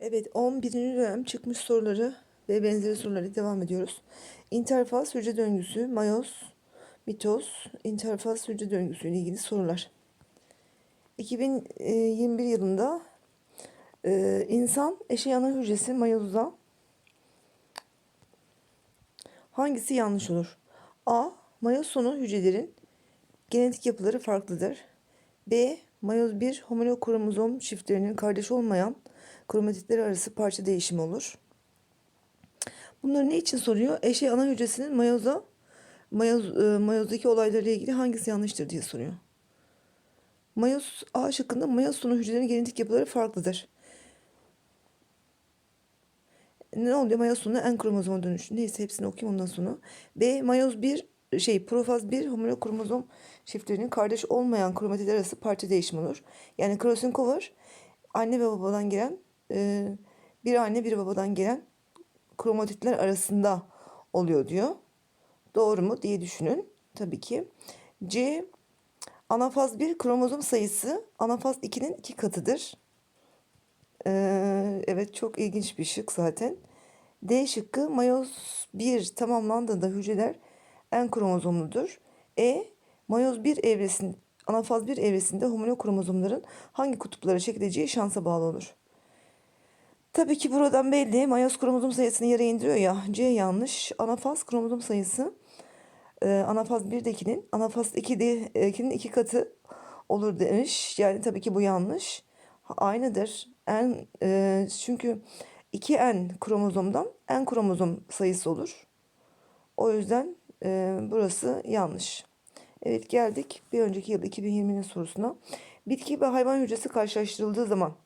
Evet 11. dönem çıkmış soruları ve benzeri soruları devam ediyoruz. İnterfaz hücre döngüsü, mayoz, mitoz, interfaz hücre döngüsü ile ilgili sorular. 2021 yılında e, insan eşey ana hücresi mayozda hangisi yanlış olur? A. Mayoz sonu hücrelerin genetik yapıları farklıdır. B. Mayoz 1 homolog kromozom çiftlerinin kardeş olmayan kromatitleri arası parça değişimi olur. Bunları ne için soruyor? Eşey ana hücresinin mayoza mayoz, e, mayozdaki olaylarla ilgili hangisi yanlıştır diye soruyor. Mayoz A şıkkında mayoz sonu hücrelerin genetik yapıları farklıdır. Ne oluyor? Mayoz sonu en kromozoma dönüşü. Neyse hepsini okuyayım ondan sonra. B. Mayoz 1 şey profaz 1 homolog kromozom çiftlerinin kardeş olmayan kromatitler arası parça değişimi olur. Yani crossover. Anne ve babadan gelen bir anne bir babadan gelen kromatitler arasında oluyor diyor. Doğru mu diye düşünün. Tabii ki. C. Anafaz 1 kromozom sayısı anafaz 2'nin iki katıdır. Ee, evet çok ilginç bir şık zaten. D şıkkı mayoz 1 tamamlandığında hücreler en kromozomludur. E mayoz 1 evresinde anafaz 1 evresinde homolog kromozomların hangi kutuplara çekileceği şansa bağlı olur. Tabii ki buradan belli. Mayoz kromozom sayısını yere indiriyor ya. C yanlış. Anafaz kromozom sayısı e, anafaz 1'dekinin anafaz 2'dekinin iki katı olur demiş. Yani tabii ki bu yanlış. Aynıdır. En e, çünkü 2N kromozomdan N kromozom sayısı olur. O yüzden e, burası yanlış. Evet geldik bir önceki yıl 2020'nin sorusuna. Bitki ve hayvan hücresi karşılaştırıldığı zaman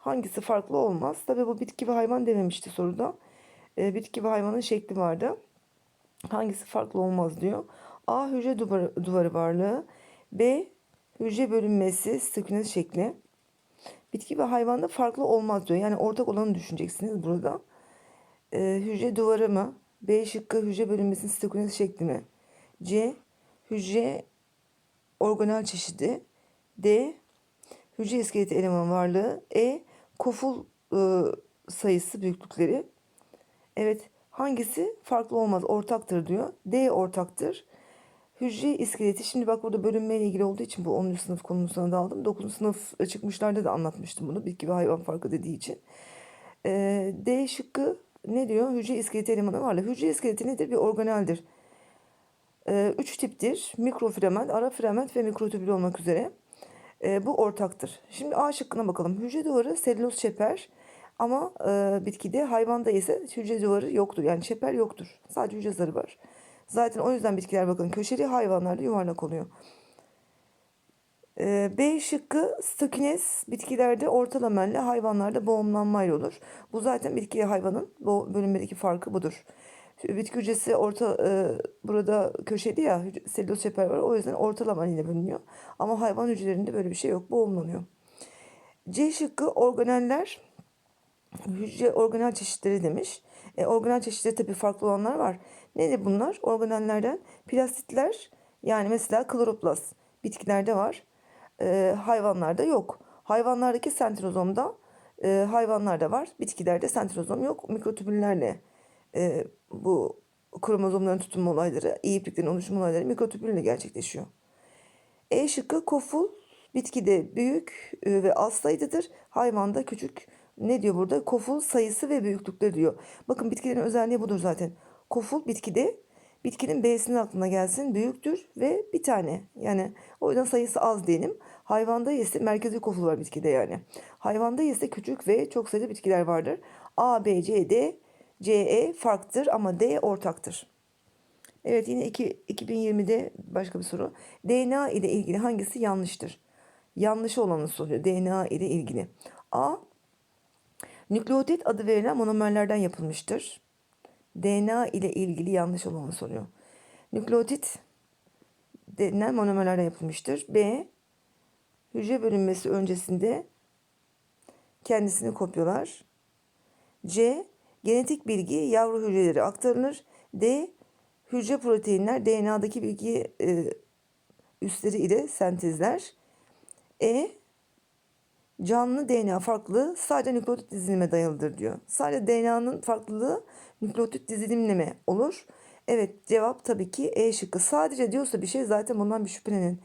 hangisi farklı olmaz? Tabii bu bitki ve hayvan dememişti soruda. E, bitki ve hayvanın şekli vardı. Hangisi farklı olmaz diyor. A. Hücre duvarı, duvarı varlığı. B. Hücre bölünmesi, stiknez şekli. Bitki ve hayvanda farklı olmaz diyor. Yani ortak olanı düşüneceksiniz burada. E, hücre duvarı mı? B şıkkı hücre bölünmesinin sitokinez şekli mi? C. Hücre organel çeşidi. D. Hücre iskeleti eleman varlığı. E. Koful e, sayısı büyüklükleri. Evet hangisi farklı olmaz ortaktır diyor. D ortaktır. Hücre iskeleti şimdi bak burada bölünmeyle ilgili olduğu için bu 10. sınıf konusuna da aldım. 9. sınıf çıkmışlarda da anlatmıştım bunu bitki ve hayvan farkı dediği için. E, D şıkkı ne diyor? Hücre iskeleti elemanı varlığı. Hücre iskeleti nedir? Bir organeldir. E, üç tiptir. Mikrofilament, ara filament ve mikrotübül olmak üzere. E, bu ortaktır. Şimdi A şıkkına bakalım. Hücre duvarı selüloz çeper ama e, bitkide hayvanda ise hücre duvarı yoktur. Yani çeper yoktur. Sadece hücre zarı var. Zaten o yüzden bitkiler bakın köşeli hayvanlarda yuvarlak oluyor. E, B şıkkı stokines bitkilerde orta lamelli hayvanlarda boğumlanmayla olur. Bu zaten bitki hayvanın bu bölünmedeki farkı budur. Bitki hücresi orta e, burada köşeli ya selüloz çeper var o yüzden orta lamel bölünüyor. Ama hayvan hücrelerinde böyle bir şey yok boğumlanıyor. C şıkkı organeller hücre organel çeşitleri demiş. E, organel çeşitleri tabii farklı olanlar var. Nedir bunlar? Organellerden plastitler yani mesela kloroplast bitkilerde var. E, hayvanlarda yok. Hayvanlardaki sentrozomda e, hayvanlarda var. Bitkilerde sentrozom yok. Mikrotübüllerle e, bu kromozomların tutunma olayları, iyi ipliklerin oluşum olayları mikrotübülle gerçekleşiyor. E şıkkı koful bitkide büyük e, ve az sayıdadır. Hayvanda küçük. Ne diyor burada? Koful sayısı ve büyüklükleri diyor. Bakın bitkilerin özelliği budur zaten. Koful bitkide bitkinin B'sinin aklına gelsin büyüktür ve bir tane. Yani o yüzden sayısı az diyelim. Hayvanda ise merkezi koful var bitkide yani. Hayvanda ise küçük ve çok sayıda bitkiler vardır. A, B, C, D, C, E farktır ama D ortaktır. Evet yine iki, 2020'de başka bir soru. DNA ile ilgili hangisi yanlıştır? Yanlış olanı soruyor. DNA ile ilgili. A. Nükleotit adı verilen monomerlerden yapılmıştır. DNA ile ilgili yanlış olanı soruyor. Nükleotit denilen monomerlerden yapılmıştır. B. Hücre bölünmesi öncesinde kendisini kopyalar. C. Genetik bilgi yavru hücreleri aktarılır. D. Hücre proteinler DNA'daki bilgi e, üsleri ile sentezler. E. canlı DNA farklılığı sadece nükleotit dizilime dayalıdır diyor. Sadece DNA'nın farklılığı nükleotit dizilimle mi olur? Evet cevap tabii ki E şıkkı. Sadece diyorsa bir şey zaten bundan bir şüphelenin.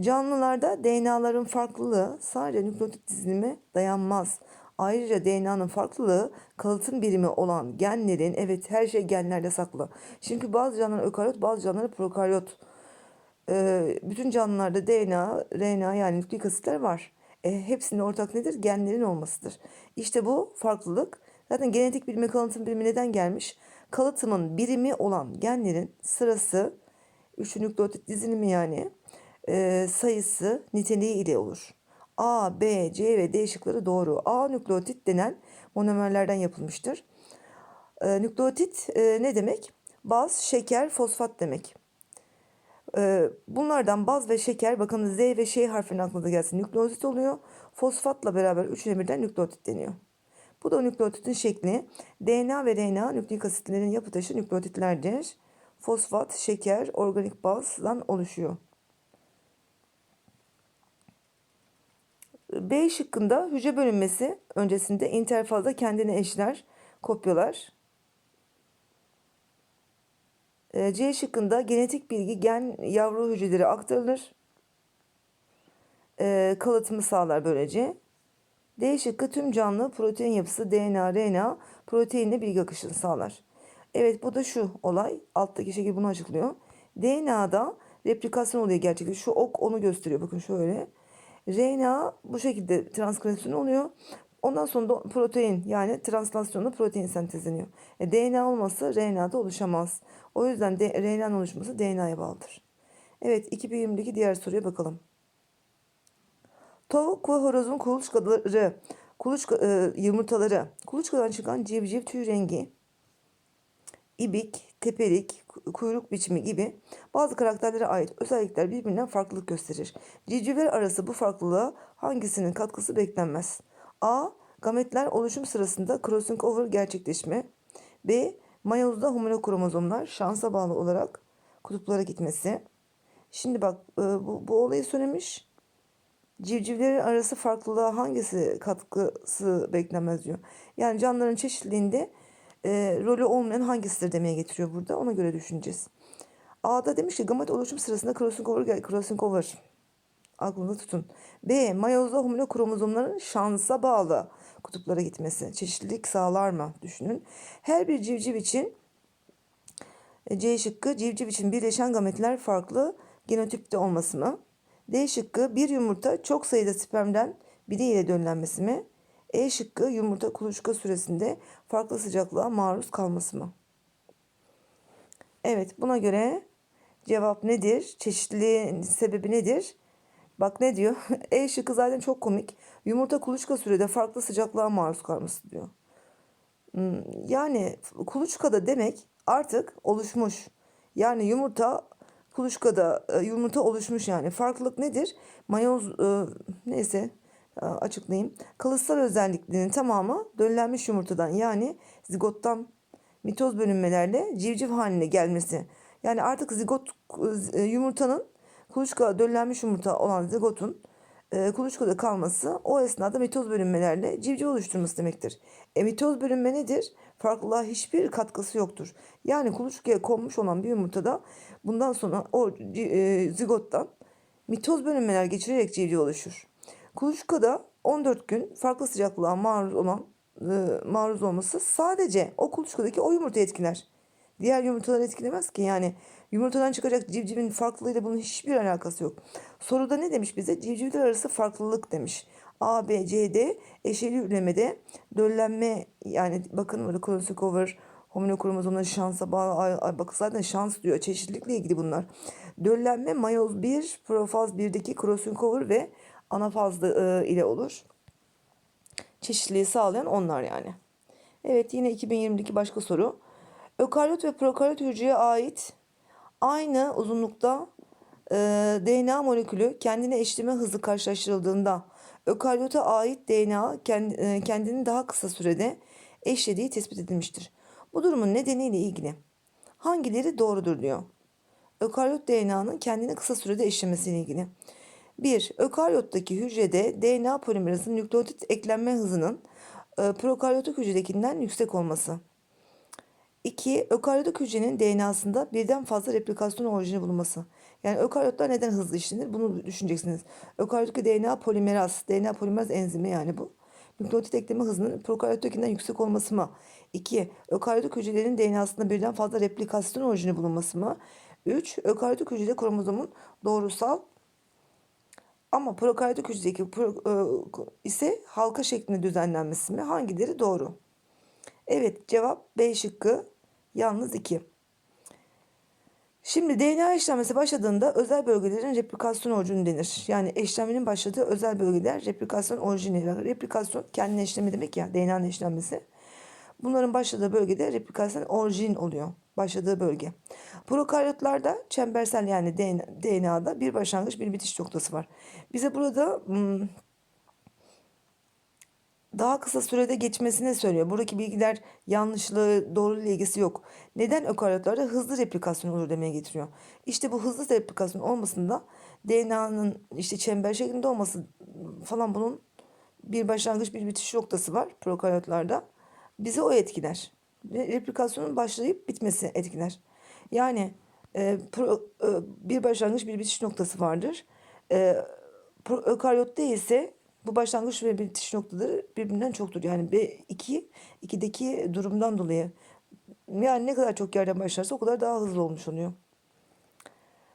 Canlılarda DNA'ların farklılığı sadece nükleotit dizilime dayanmaz. Ayrıca DNA'nın farklılığı kalıtım birimi olan genlerin evet her şey genlerde saklı. Çünkü bazı canlılar ökaryot bazı canlılar prokaryot. Ee, bütün canlılarda DNA, RNA yani nükleik asitler var. E, hepsinin ortak nedir? Genlerin olmasıdır. İşte bu farklılık. Zaten genetik bilimi, kalıtım bilimi neden gelmiş? Kalıtımın birimi olan genlerin sırası, üçlü nükleotit dizilimi yani e, sayısı niteliği ile olur. A, B, C ve D şıkları doğru. A nükleotit denen monomerlerden yapılmıştır. E, nükleotit e, ne demek? Baz, şeker, fosfat demek. E, bunlardan baz ve şeker bakın Z ve Ş harfinin aklınıza gelsin. Nükleotit oluyor. Fosfatla beraber üçüne birden nükleotit deniyor. Bu da nükleotitin şekli. DNA ve RNA nükleik asitlerin yapı taşı nükleotitlerdir. Fosfat, şeker, organik bazdan oluşuyor. B şıkkında hücre bölünmesi öncesinde interfazda kendini eşler, kopyalar. Ee, C şıkkında genetik bilgi gen yavru hücrelere aktarılır. Ee, kalıtımı sağlar böylece. D şıkkı tüm canlı protein yapısı DNA, RNA proteinle bilgi akışını sağlar. Evet bu da şu olay. Alttaki şekil bunu açıklıyor. DNA'da replikasyon oluyor gerçekten. Şu ok onu gösteriyor. Bakın şöyle. RNA bu şekilde transkripsiyon oluyor. Ondan sonra da protein yani translasyonda protein sentezleniyor. E, DNA olmasa RNA'da oluşamaz. O yüzden de, RNA'nın oluşması DNA'ya bağlıdır. Evet 2020'deki diğer soruya bakalım. Tavuk ve horozun kuluçkaları, kuluçka, e, yumurtaları, kuluçkadan çıkan civciv tüy rengi, ibik, teperik, kuyruk biçimi gibi bazı karakterlere ait özellikler birbirinden farklılık gösterir. Civcivler arası bu farklılığa hangisinin katkısı beklenmez? A. Gametler oluşum sırasında crossing over gerçekleşme. B. Mayozda homolokromozomlar şansa bağlı olarak kutuplara gitmesi. Şimdi bak e, bu, bu olayı söylemiş. Civcivlerin arası farklılığa hangisi katkısı beklenmez diyor. Yani canlıların çeşitliliğinde e, rolü olmayan hangisidir demeye getiriyor burada. Ona göre düşüneceğiz. A'da demiş ki gamet oluşum sırasında crossing over, crossing over. Aklında tutun. B. Mayozda homolo kromozomların şansa bağlı kutuplara gitmesi. Çeşitlilik sağlar mı? Düşünün. Her bir civciv için e, C şıkkı civciv için birleşen gametler farklı genotipte olması mı? D şıkkı bir yumurta çok sayıda spermden biriyle döllenmesi mi? E şıkkı yumurta kuluçka süresinde farklı sıcaklığa maruz kalması mı? Evet buna göre cevap nedir? Çeşitliliğin sebebi nedir? Bak ne diyor? E şıkkı zaten çok komik. Yumurta kuluçka sürede farklı sıcaklığa maruz kalması diyor. Hmm, Yani kuluçkada demek artık oluşmuş. Yani yumurta kuluçkada e, yumurta oluşmuş yani. Farklılık nedir? Mayoz e, neyse açıklayayım. Kalıtsal özelliklerinin tamamı döllenmiş yumurtadan yani zigottan mitoz bölünmelerle civciv haline gelmesi. Yani artık zigot e, yumurtanın kuluçka döllenmiş yumurta olan zigotun e, kuluçkada kalması o esnada mitoz bölünmelerle civciv oluşturması demektir. E, mitoz bölünme nedir? Farklılığa hiçbir katkısı yoktur. Yani kuluçkaya konmuş olan bir yumurtada bundan sonra o e, zigottan mitoz bölünmeler geçirerek civciv oluşur. Kuluçkada 14 gün farklı sıcaklığa maruz olan e, maruz olması sadece o kuluçkadaki o yumurtayı etkiler. Diğer yumurtaları etkilemez ki yani yumurtadan çıkacak civcivin farklılığıyla bunun hiçbir alakası yok. Soruda ne demiş bize? Civcivler arası farklılık demiş. A, B, C, D eşeli üremede döllenme yani bakın burada kromosomer over homolokromozomların şansa bağlı bak zaten şans diyor çeşitlilikle ilgili bunlar. Döllenme mayoz 1, profaz 1'deki kromosomer ve anafaz e, ile olur. Çeşitliliği sağlayan onlar yani. Evet yine 2020'deki başka soru. Ökaryot ve prokaryot hücreye ait aynı uzunlukta e, DNA molekülü kendine eşleme hızı karşılaştırıldığında ökaryota ait DNA kend, e, kendini daha kısa sürede eşlediği tespit edilmiştir. Bu durumun nedeniyle ilgili hangileri doğrudur diyor. Ökaryot DNA'nın kendini kısa sürede eşlemesiyle ilgili. 1. Ökaryottaki hücrede DNA polimerazının nükleotit eklenme hızının e, prokaryotik hücredekinden yüksek olması. 2. Ökaryotik hücrenin DNA'sında birden fazla replikasyon orijini bulunması. Yani ökaryotlar neden hızlı işlenir? Bunu düşüneceksiniz. Ökaryotik DNA polimeraz, DNA polimeraz enzimi yani bu. Nükleotit ekleme hızının prokaryottakinden yüksek olması mı? 2. Ökaryotik hücrelerin DNA'sında birden fazla replikasyon orijini bulunması mı? 3. Ökaryotik hücrede kromozomun doğrusal ama prokaryotik hücredeki pro, e, ise halka şeklinde düzenlenmesi mi? Hangileri doğru? Evet cevap B şıkkı yalnız 2. Şimdi DNA işlemesi başladığında özel bölgelerin replikasyon orijini denir. Yani eşlenmenin başladığı özel bölgeler replikasyon orijini. Replikasyon kendine eşleme demek ya DNA'nın eşlenmesi. Bunların başladığı bölgede replikasyon orijin oluyor. Başladığı bölge. Prokaryotlarda çembersel yani DNA'da bir başlangıç bir bitiş noktası var. Bize burada hmm, daha kısa sürede geçmesini söylüyor. Buradaki bilgiler yanlışlığı doğruluğu ilgisi yok. Neden ökaryotlarda hızlı replikasyon olur demeye getiriyor. İşte bu hızlı replikasyon olmasında DNA'nın işte çember şeklinde olması falan bunun bir başlangıç bir bitiş noktası var prokaryotlarda. Bizi o etkiler. Replikasyonun başlayıp bitmesi etkiler. Yani e, pro, e, bir başlangıç bir bitiş noktası vardır. E, pro, ökaryotta ise bu başlangıç ve bitiş noktaları birbirinden çoktur. Yani B2, 2'deki durumdan dolayı. Yani ne kadar çok yerden başlarsa o kadar daha hızlı olmuş oluyor.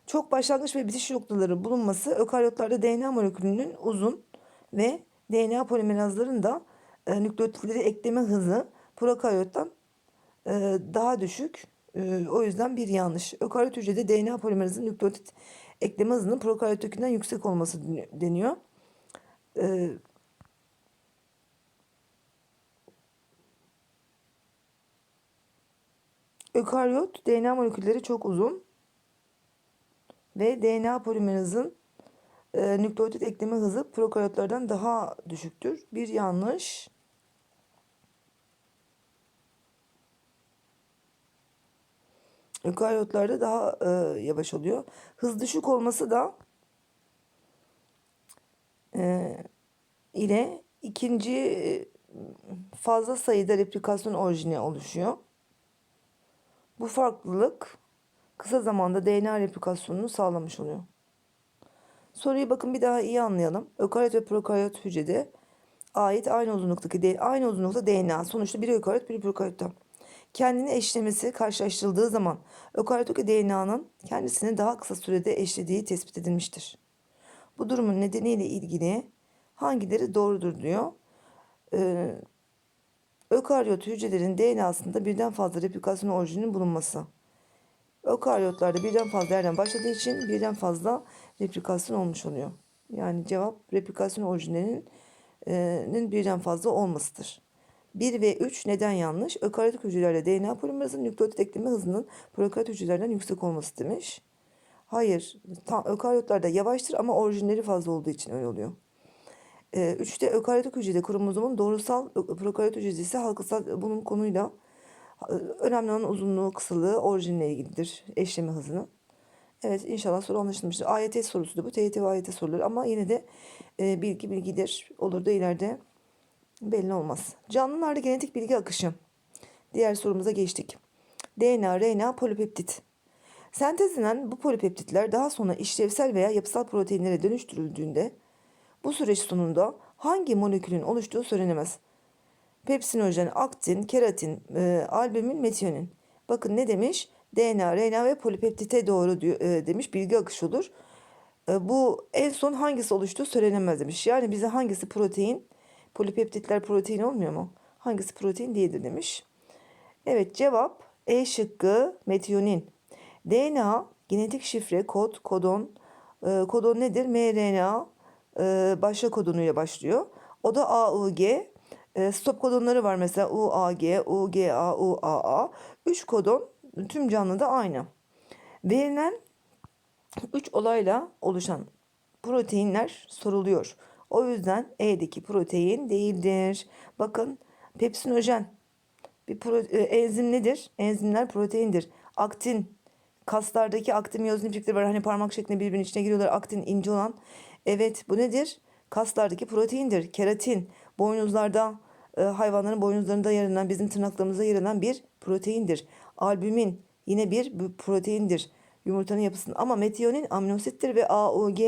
Çok başlangıç ve bitiş noktaları bulunması ökaryotlarda DNA molekülünün uzun ve DNA polimerazların da e, nükleotitleri ekleme hızı prokaryottan daha düşük. E, o yüzden bir yanlış. Ökaryot hücrede DNA polimerazının nükleotit ekleme hızının prokaryottakinden yüksek olması deniyor. E, ökaryot DNA molekülleri çok uzun ve DNA polimerazın e, nükleotit ekleme hızı prokaryotlardan daha düşüktür. Bir yanlış. Ökaryotlarda daha e, yavaş oluyor. Hız düşük olması da e, ile ikinci e, fazla sayıda replikasyon orijini oluşuyor. Bu farklılık kısa zamanda DNA replikasyonunu sağlamış oluyor. Soruyu bakın bir daha iyi anlayalım. Ökaryot ve prokaryot hücrede ait aynı uzunluktaki aynı uzunlukta DNA. Sonuçta biri ökaryot biri prokaryotta. Kendini eşlemesi karşılaştırıldığı zaman ökaryottaki DNA'nın kendisini daha kısa sürede eşlediği tespit edilmiştir. Bu durumun nedeniyle ilgili hangileri doğrudur diyor. Ee, ökaryot hücrelerin DNA'sında birden fazla replikasyon orijinin bulunması. Ökaryotlarda birden fazla yerden başladığı için birden fazla replikasyon olmuş oluyor. Yani cevap replikasyon orijinlerinin birden fazla olmasıdır. 1 ve 3 neden yanlış? Ökaryotik hücrelerde DNA polimerazının nükleotit ekleme hızının prokaryot hücrelerden yüksek olması demiş. Hayır. Tam, ökaryotlarda yavaştır ama orijinleri fazla olduğu için öyle oluyor. 3'te ee, ökaryotik hücrede kromozomun doğrusal prokaryot hücresi halkasal bunun konuyla önemli olan uzunluğu, kısalığı orijinle ilgilidir. Eşleme hızının. Evet inşallah soru anlaşılmıştır. AYT sorusu da bu. TYT ve AYT soruları ama yine de e, bilgi bilgidir. Olur da ileride belli olmaz. Canlılarda genetik bilgi akışı. Diğer sorumuza geçtik. DNA, RNA, polipeptit. Sentezlenen bu polipeptitler daha sonra işlevsel veya yapısal proteinlere dönüştürüldüğünde bu süreç sonunda hangi molekülün oluştuğu söylenemez. Pepsinojen, aktin, keratin, e, albumin, metionin. Bakın ne demiş? DNA, RNA ve polipeptite doğru e, demiş. Bilgi akışı olur. E, bu en son hangisi oluştuğu söylenemez demiş. Yani bize hangisi protein, polipeptitler protein olmuyor mu? Hangisi protein değildir demiş. Evet cevap E şıkkı metionin. DNA genetik şifre, kod, kodon. E, kodon nedir? mRNA e, başla kodonuyla başlıyor. O da AUG. E, stop kodonları var mesela UAG, UGA, UAA. 3 kodon tüm canlıda aynı. Verilen 3 olayla oluşan proteinler soruluyor. O yüzden E'deki protein değildir. Bakın pepsinojen bir pro, e, enzim nedir? Enzimler proteindir. Aktin kaslardaki aktin miyozin iplikleri var. Hani parmak şeklinde birbirinin içine giriyorlar. Aktin ince olan Evet bu nedir? Kaslardaki proteindir. Keratin boynuzlarda e, hayvanların boynuzlarında yer alan bizim tırnaklarımızda yer alan bir proteindir. Albümin yine bir proteindir. Yumurtanın yapısında ama metionin aminosittir ve AUG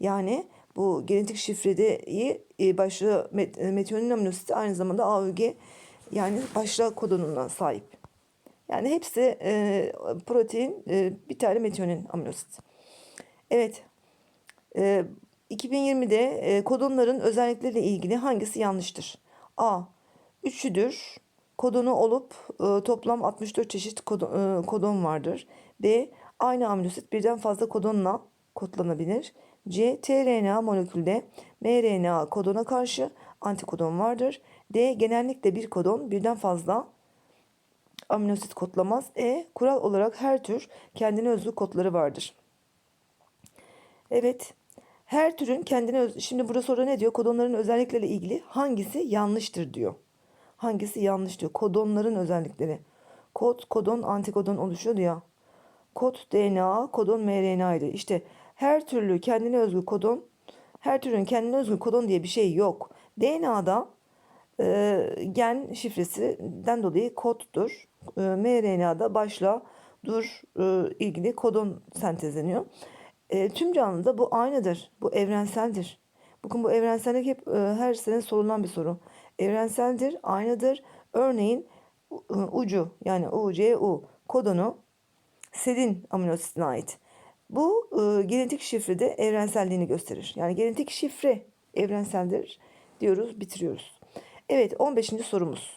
yani bu genetik şifreyi e, başlığı met, e, metionin aminositi aynı zamanda AUG yani başlığa kodonuna sahip. Yani hepsi e, protein, e, bir tane metionin aminosit. Evet. E, 2020'de e, kodonların özellikleriyle ilgili hangisi yanlıştır? A. Üçüdür. Kodonu olup e, toplam 64 çeşit kodon, e, kodon vardır. B. Aynı aminosit birden fazla kodonla kodlanabilir. C. tRNA molekülde mRNA kodona karşı antikodon vardır. D. Genellikle bir kodon birden fazla aminosit kodlamaz. E. Kural olarak her tür kendine özgü kodları vardır. Evet. Her türün kendine öz... Şimdi burada sonra ne diyor? Kodonların özellikleriyle ilgili hangisi yanlıştır diyor. Hangisi yanlış diyor. Kodonların özellikleri. Kod, kodon, antikodon oluşuyordu ya. Kod DNA, kodon mRNA'ydı. İşte her türlü kendine özgü kodon, her türün kendine özgü kodon diye bir şey yok. DNA'da e, gen şifresinden dolayı koddur. E, mRNA'da başla dur e, ilgili kodon sentezleniyor. E, tüm canlıda bu aynıdır. Bu evrenseldir. Bakın bu evrensellik hep e, her sene sorulan bir soru. Evrenseldir, aynıdır. Örneğin e, ucu yani UCU kodonu sedin aminositine ait. Bu e, genetik şifrede evrenselliğini gösterir. Yani genetik şifre evrenseldir diyoruz, bitiriyoruz. Evet 15. sorumuz.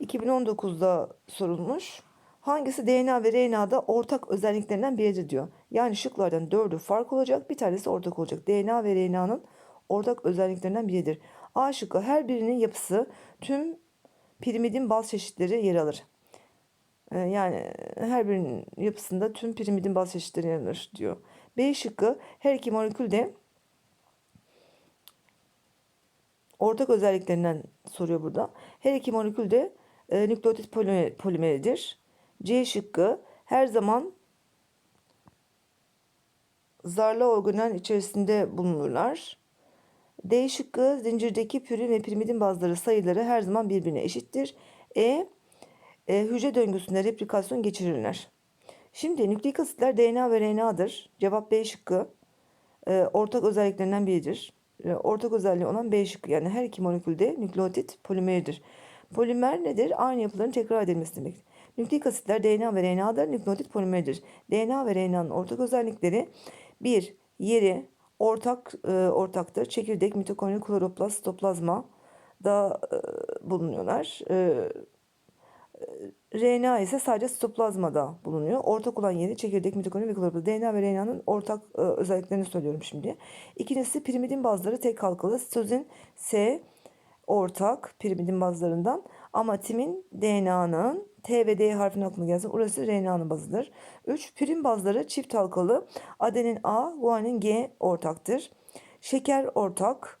2019'da sorulmuş. Hangisi DNA ve RNA'da ortak özelliklerinden biridir diyor. Yani şıklardan dördü fark olacak, bir tanesi ortak olacak. DNA ve RNA'nın ortak özelliklerinden biridir. A şıkkı her birinin yapısı tüm pirimidin baz çeşitleri yer alır. Ee, yani her birinin yapısında tüm pirimidin baz çeşitleri yer diyor. B şıkkı her iki molekül de ortak özelliklerinden soruyor burada. Her iki molekül de e, nükleotit polimeridir. C şıkkı her zaman zarlı organel içerisinde bulunurlar. D şıkkı zincirdeki pürin ve pirimidin bazıları sayıları her zaman birbirine eşittir. E, e hücre döngüsünde replikasyon geçirirler. Şimdi nükleik asitler DNA ve RNA'dır. Cevap B şıkkı. E, ortak özelliklerinden biridir. E, ortak özelliği olan B şıkkı. Yani her iki molekülde nükleotit polimeridir. Polimer nedir? Aynı yapıların tekrar edilmesi demek. Nükleik asitler DNA ve RNA'dır. Nükleotit polimeridir. DNA ve RNA'nın ortak özellikleri bir Yeri ortak e, ortaktır. Çekirdek, mitokondri, kloroplast, sitoplazma da e, bulunuyorlar. E, RNA ise sadece sitoplazmada bulunuyor. Ortak olan yeri çekirdek, mitokondri ve kloroplast. DNA ve RNA'nın ortak e, özelliklerini söylüyorum şimdi. İkincisi pirimidin bazıları tek halkalı. Sitozin S ortak pirimidin bazılarından ama timin DNA'nın T ve D harfinin aklına gelsin. Orası RNA'nın bazıdır. 3. Pirim bazları çift halkalı. Adenin A, guanin G ortaktır. Şeker ortak.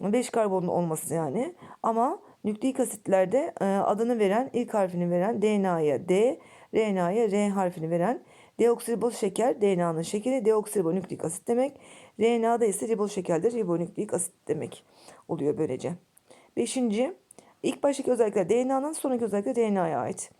5 karbonlu olması yani. Ama nükleik asitlerde e, adını veren, ilk harfini veren DNA'ya D, RNA'ya R harfini veren deoksiriboz şeker DNA'nın şekeri deoksiribonükleik asit demek. RNA'da ise riboz şekerdir ribonükleik asit demek oluyor böylece. Beşinci, ilk baştaki özellikler DNA'nın sonraki özellikler DNA'ya ait.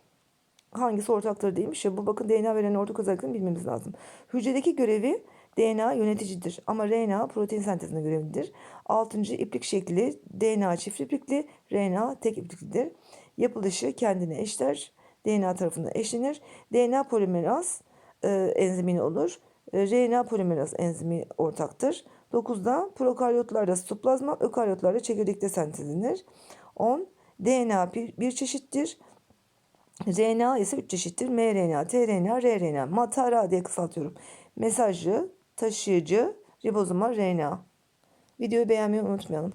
Hangisi ortaktır değilmiş ya bu bakın DNA veren ortak özelliklerini bilmemiz lazım. Hücredeki görevi DNA yöneticidir ama RNA protein sentezine görevlidir. Altıncı iplik şekli DNA çift iplikli, RNA tek ipliklidir. Yapılışı kendine eşler, DNA tarafından eşlenir. DNA polimeraz e, enzimini olur. E, RNA polimeraz enzimi ortaktır. 9'da prokaryotlarda sitoplazma, ökaryotlarda çekirdekte sentezlenir. 10. DNA bir, bir çeşittir. RNA ise 3 çeşittir. mRNA, tRNA, rRNA. MATARA diye kısaltıyorum. Mesajcı, taşıyıcı, ribozoma RNA. Videoyu beğenmeyi unutmayalım.